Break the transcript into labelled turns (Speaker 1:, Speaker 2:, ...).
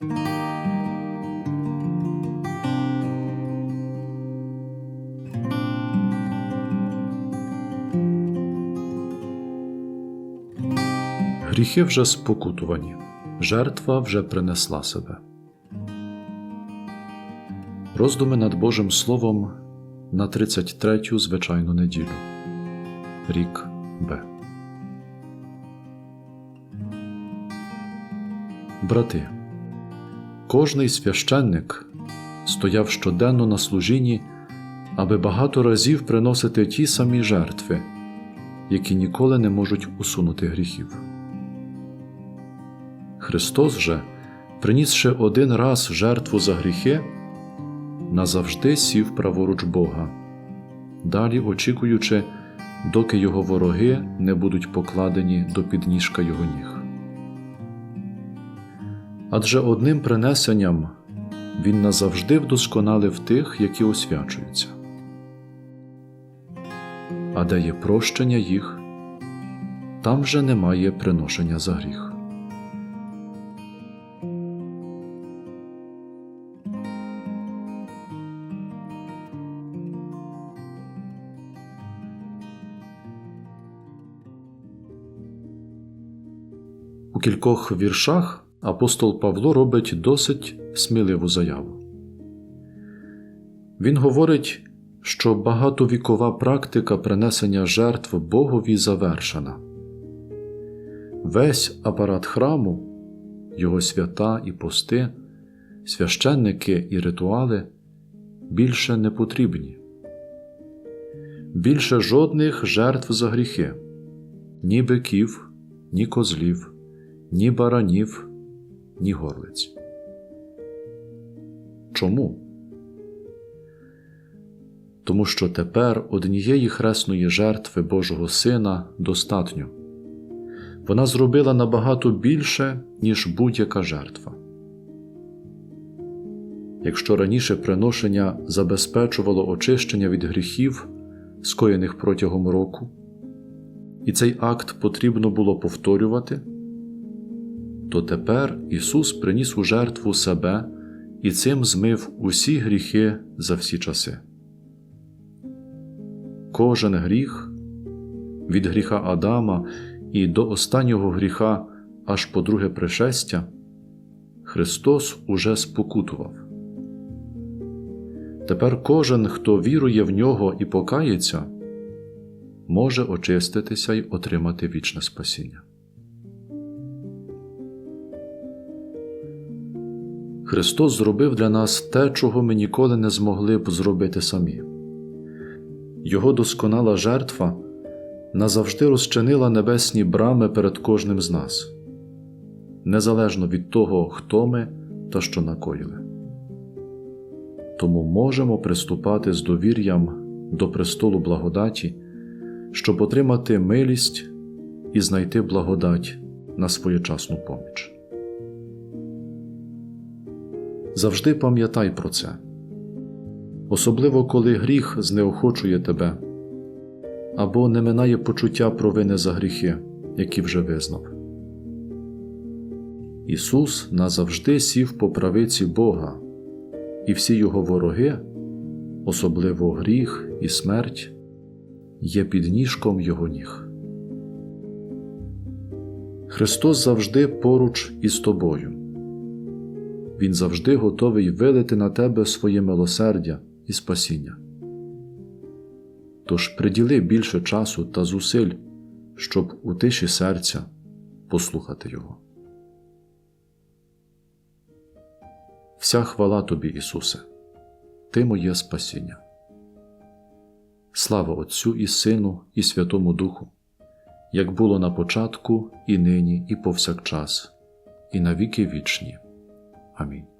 Speaker 1: Гріхи вже спокутувані, жертва вже принесла себе. Роздуми над Божим Словом на 33-ю звичайну неділю. Рік Б. Брати, кожний священник стояв щоденно на служінні, аби багато разів приносити ті самі жертви, які ніколи не можуть усунути гріхів. Христос же, принісши один раз жертву за гріхи, назавжди сів праворуч Бога, далі очікуючи, доки його вороги не будуть покладені до підніжка його ніг. Адже одним принесенням він назавжди вдосконалив тих, які освячуються. А де є прощення їх, там вже немає приношення за гріх. У кількох віршах апостол Павло робить досить сміливу заяву. Він говорить, що багатовікова практика принесення жертв Богові завершена. Весь апарат храму, його свята і пости, священники і ритуали більше не потрібні. Більше жодних жертв за гріхи, ні биків, ні козлів, ні баранів, ні горлиць. Чому? Тому що тепер однієї хресної жертви Божого Сина достатньо. Вона зробила набагато більше, ніж будь-яка жертва. Якщо раніше приношення забезпечувало очищення від гріхів, скоєних протягом року, і цей акт потрібно було повторювати, то тепер Ісус приніс у жертву себе і цим змив усі гріхи за всі часи. Кожен гріх від гріха Адама і до останнього гріха аж по друге пришестя Христос уже спокутував. Тепер кожен, хто вірує в нього і покається, може очиститися й отримати вічне спасіння. Христос зробив для нас те, чого ми ніколи не змогли б зробити самі. Його досконала жертва назавжди розчинила небесні брами перед кожним з нас, незалежно від того, хто ми та що накоїли. Тому можемо приступати з довір'ям до престолу благодаті, щоб отримати милість і знайти благодать на своєчасну поміч. Завжди пам'ятай про це, особливо коли гріх знеохочує тебе або не минає почуття провини за гріхи, які вже визнав. Ісус назавжди сів по правиці Бога, і всі його вороги, особливо гріх і смерть, є підніжком Його ніг. Христос завжди поруч із тобою. Він завжди готовий вилити на тебе своє милосердя і спасіння. Тож приділи більше часу та зусиль, щоб у тиші серця послухати Його. Вся хвала тобі, Ісусе, Ти моє спасіння. Слава Отцю і Сину, і Святому Духу, як було на початку, і нині, і повсякчас, і на віки вічні. آمین۔